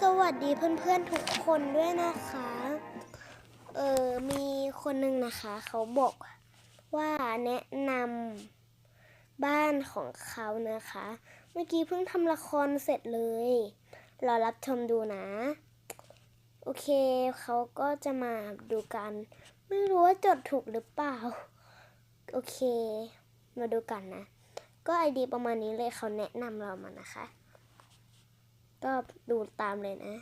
สวัสดีเพื่อนๆทุกคนด้วยนะคะ เออมีคนหนึ่งนะคะ เขาบอกว่าแนะนำบ้านของเขานะคะ เมื่อกี้เพิ่งทำละครเสร็จเลย รอรับชมดูนะ โอเคเขาก็จะมาดูกัน ไม่รู้ว่าจดถูกหรือเปล่า โอเค มาดูกันนะ ก็ไอเดียประมาณนี้เลยเขาแนะนำเรามานะคะ ก็ดูตามเลยนะ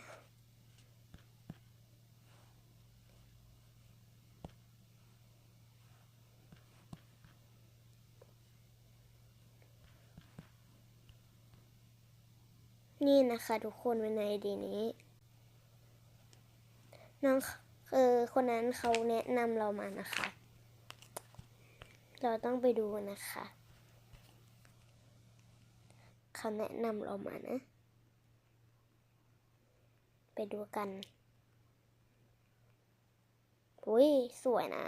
นี่นะคะทุกคนเป็นในไอเดียนี้น้องเออคนนั้นเขาแนะนำเรามานะคะ เราต้องไปดูนะคะเขาแนะนำเรามานะ ไปดูกันอุ้ยสวยนะ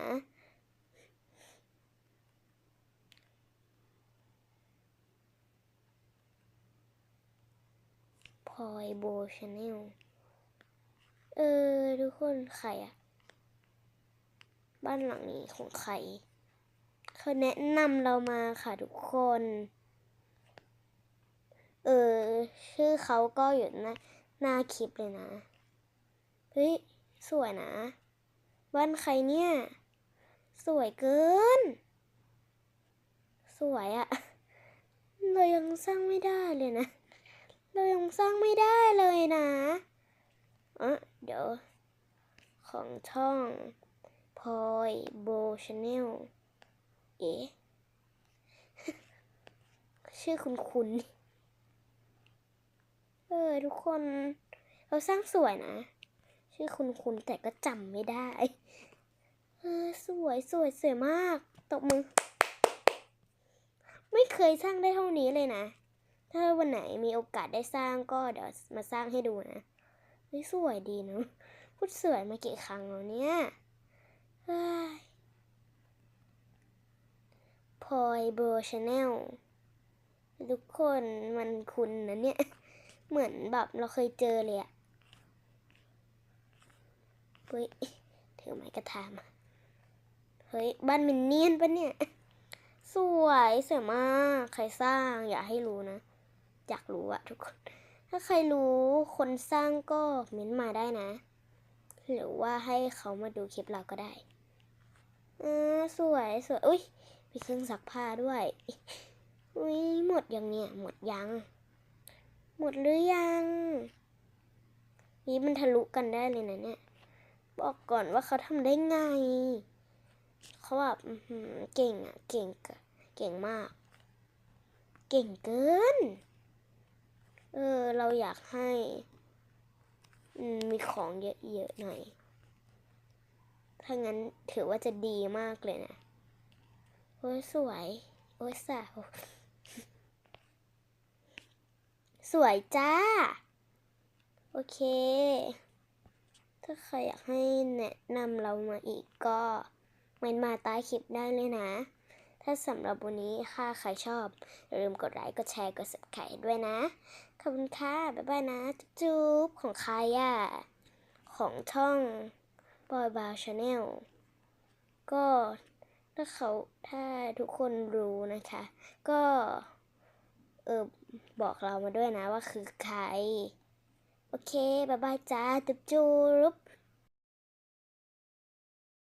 พอยโบชาแนล เออ ทุกคนใครอะบ้านหลังนี้ของใครเขาแนะนำเรามาค่ะทุกคน เออ ชื่อเขาก็อยู่น้า หน้าคลิปเลยนะ เฮ้ย สวยนะ บ้านใครเนี่ย สวยเกิน สวยอะเรายังสร้างไม่ได้เลยนะ เรายังสร้างไม่ได้เลยนะอะเดี๋ยว ของช่องพลอยโบชาแนลเอ๊ชื่อคุณคุณ เออทุกคน เราสร้างสวยนะ ชื่อคุณคุณแต่ก็จำไม่ได้เออสวยสวยสวยมาก ตบมือ ไม่เคยสร้างได้เท่านี้เลยนะ ถ้าวันไหนมีโอกาสได้สร้างก็เดี๋ยวมาสร้างให้ดูนะเฮ้ยสวยดีเนอะพูดสวยมากี่ครั้งแล้วเนี่ยเฮ้ยพอยโบชาแนลทุกคนมันคุ้นนะเนี่ย เหมือนแบบเราเคยเจอเลยอะเฮ้ยถือไม้กระทามา เฮ้ย บ้านมินเนี่ยนปะเนี่ย สวยสวยมาก ใครสร้างอยากให้รู้นะ อยากรู้อะทุกคน ถ้าใครรู้คนสร้างก็เม้นต์มาได้นะ หรือว่าให้เขามาดูคลิปเราก็ได้อ่าสวยสวย อุ้ยมีเครื่องซักผ้าด้วย อุ้ยหมดยังเนี่ย หมดยัง หมดหรือยัง นี่มันทะลุกันได้เลยนะเนี่ย บอกก่อนว่าเขาทำได้ไง เขาแบบเก่งอะ เก่งเก่งมาก เก่งเกิน เออ เราอยากให้มมีของเยอะๆหน่อย ถ้างั้นถือว่าจะดีมากเลยนะ โอ้ยสวย โอ้ยสาว สวยจ้า โอเค ถ้าใครอยากให้แนะนำเรามาอีกก็เมนมาใต้คลิปได้เลยนะ ถ้าสำหรับวันนี้ค่ะใครชอบ อย่าลืมกดไลค์ กดแชร์ กด subscribe ด้วยนะ ขอบคุณค่ะ บ๊ายบายนะ จุ๊บของใครอะของช่อง Boy Bar Channel ก็ถ้าเขาถ้าทุกคนรู้นะคะ ก็ เออบอกเรามาด้วยนะว่าคือใคร โอเค บ๊ายบายจ้าจุ๊บจุ๊บ